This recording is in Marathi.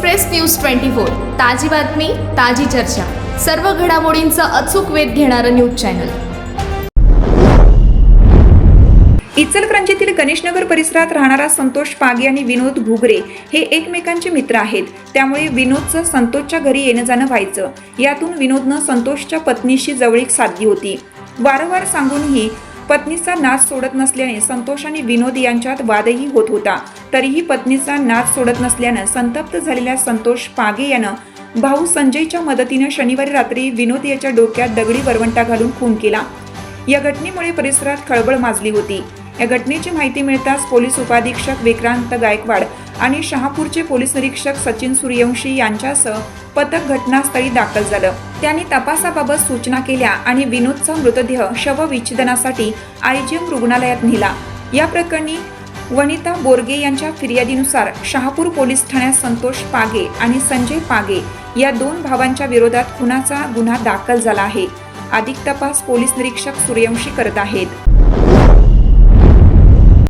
एक्सप्रेस न्यूज ट्वेंटी फोर ताजी बातमी ताजी चर्चा. सर्व घडामोडींचा अचूक वेध घेणारं न्यूज चॅनल. इचलकरंजीतील गणेशनगर परिसरात राहणारा संतोष पागे आणि विनोद घुगरे हे एकमेकांचे मित्र आहेत. त्यामुळे विनोदचं संतोषच्या घरी येणं जाणं व्हायचं. यातून विनोदनं संतोषच्या पत्नीशी जवळीक साधली होती. वारंवार सांगूनही पत्नीचा नाच सोडत नसल्याने संतोष आणि विनोद यांच्यात वादही होत होता. तरीही पत्नीचा नाच सोडत नसल्यानं संतप्त झालेल्या संतोष पागे यानं भाऊ संजयच्या मदतीनं शनिवारी रात्री विनोद याच्या डोक्यात दगडी वरवंटा घालून खून केला. या घटनेमुळे परिसरात खळबळ माजली होती. या घटनेची माहिती मिळताच पोलीस उपाधीक्षक विक्रांत गायकवाड आणि शहापूरचे पोलीस निरीक्षक सचिन सूर्यवंशी यांच्यासह पथक घटनास्थळी दाखल झालं. त्यांनी तपासाबाबत सूचना केल्या आणि विनोदचा मृतदेह शवविच्छेदनासाठी आयजीएम रुग्णालयात नेला. या प्रकरणी वनिता बोरगे यांच्या फिर्यादीनुसार शहापूर पोलीस ठाण्यात संतोष पागे आणि संजय पागे या दोन भावांच्या विरोधात खुनाचा गुन्हा दाखल झाला आहे. अधिक तपास पोलीस निरीक्षक सूर्यवंशी करत आहेत.